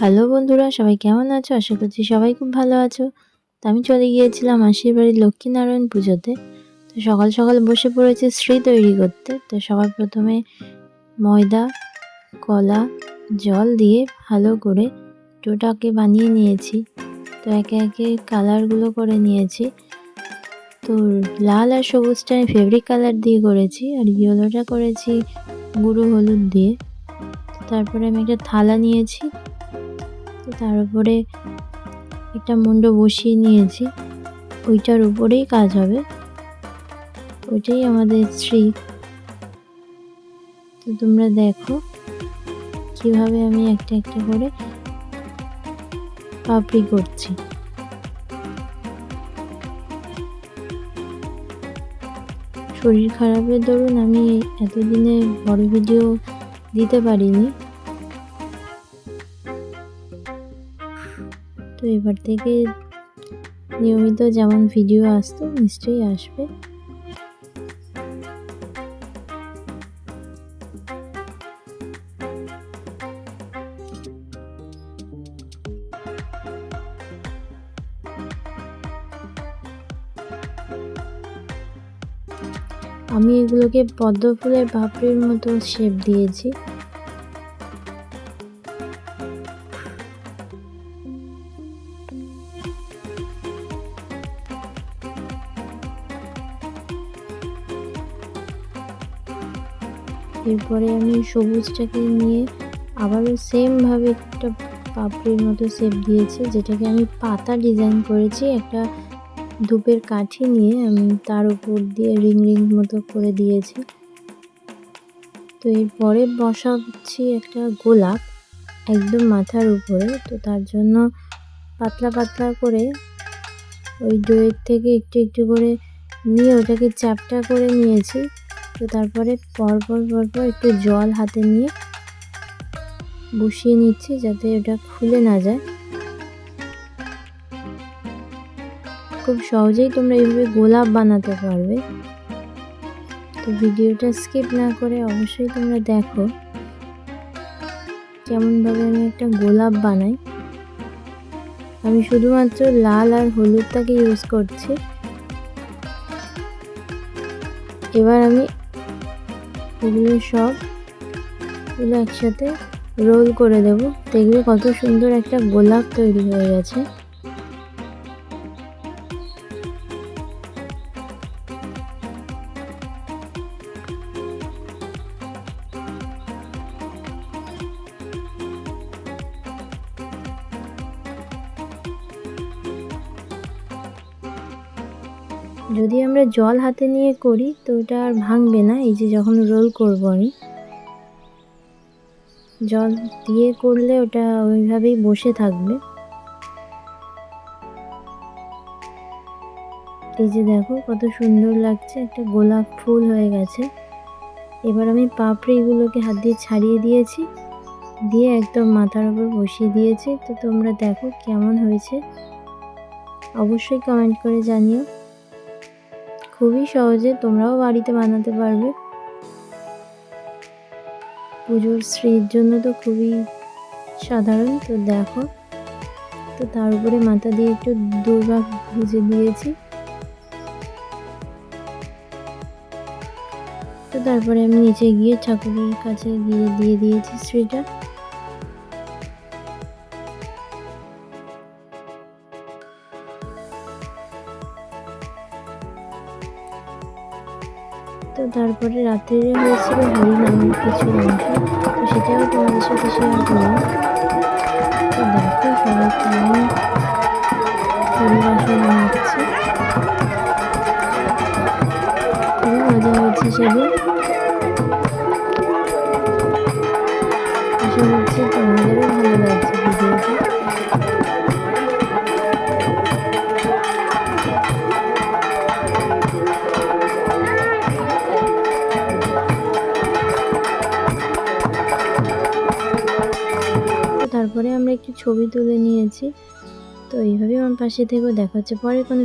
Hello বন্ধুরা, সবাই কেমন আছো? আশা করছি সবাই খুব ভালো আছো। তো আমি চলে গিয়েছিলাম মাসির বাড়ির লক্ষ্মীনারায়ণ পুজোতে। তো সকাল সকাল বসে পড়েছি শ্রী তৈরি করতে। তো সবার প্রথমে ময়দা, কলা, জল দিয়ে ভালো করে ডোটাকে বানিয়ে নিয়েছি। তো একে একে কালারগুলো করে নিয়েছি। তো লাল আর সবুজটা আমি ফেব্রিক কালার দিয়ে করেছি আর ইয়েলোটা করেছি গুঁড়ো হলুদ দিয়ে। তারপরে আমি একটা থালা নিয়েছি। তার উপরে একটা মুন্ড বসিয়ে নিয়েছি। ওইটার উপরেই কাজ হবে। ওইটাই আমাদের স্ত্রী। তো তোমরা দেখো কীভাবে আমি একটা একটা করে পাপড়ি করছি। শরীর খারাপের দরুন আমি এতদিনে বড় ভিডিও দিতে পারিনি। এবার থেকে নিয়মিত যেমন ভিডিও আসতো, নিশ্চয়ই আসবে। আমি এগুলোকে পদ্ম ফুলের পাপড়ির মতো শেপ দিয়েছি। এরপরে আমি সবুজটাকে নিয়ে আবারও সেমভাবে একটা পাপড়ির মতো শেপ দিয়েছি, যেটাকে আমি পাতা ডিজাইন করেছি। একটা ধূপের কাঠি নিয়ে আমি তার উপর দিয়ে রিং রিং মতো করে দিয়েছি। তো এরপরে বসাচ্ছি একটা গোলাপ একদম মাথার উপরে। তো তার জন্য পাতলা পাতলা করে ওই ডোয়ের থেকে একটু একটু করে নিয়ে ওটাকে চ্যাপটা করে নিয়েছি। তো তারপরে পরপর পরপর একটু জল হাতে নিয়ে বসিয়ে নিচ্ছি যাতে ওটা খুলে না যায়। খুব সহজেই তোমরা এইভাবে গোলাপ বানাতে পারবে। তো ভিডিওটা স্কিপ না করে অবশ্যই তোমরা দেখো। কেমনভাবে আমি একটা গোলাপ বানাই। আমি শুধুমাত্র লাল আর হলুদটাকে ইউজ করছি। এবার আমি এগুলো সব এগুলো একসাথে রোল করে দেবো। দেখবে কত সুন্দর একটা গোলাপ তৈরি হয়ে গেছে। যদি আমরা জল হাতে নিয়ে করি তো ওটা আর ভাঙবে না, এই যে যখন রোল করব আমি। জল দিয়ে করলে ওটা ওইভাবেই বসে থাকবে। এই যে দেখো কত সুন্দর লাগছে, একটা গোলাপ ফুল হয়ে গেছে। এবার আমি পাপড়িগুলোকে হাত দিয়ে ছাড়িয়ে দিয়েছি, দিয়ে একদম মাথার উপর বসিয়ে দিয়েছি। তো তোমরা দেখো কেমন হয়েছে। অবশ্যই কমেন্ট করে জানিও। খুবই সহজে তোমরাও বাড়িতে বানাতে পারবে। পুজোর স্ত্রীর জন্য তো খুবই সাধারণ। তো দেখো, তো তার উপরে মাথা দিয়ে একটু দুর্গা ভুজে দিয়েছি। তো তারপরে আমি নিচে গিয়ে ঠাকুরের কাছে গিয়ে দিয়ে দিয়েছি স্ত্রীটা তো তারপরে রাত্রে হয়েছিল হরি নাম কিছু অংশ, তো সেটাও তোমাদের সাথে শেয়ার করলাম তো দেখো সবাই কেমন পরিবেশন হচ্ছে। খুবই মজা হয়েছে সেদিন। আমরা একটু ছবি তুলে নিয়েছি। তো এইভাবে আমার পাশে থেকেও দেখা হচ্ছে পরে কোনো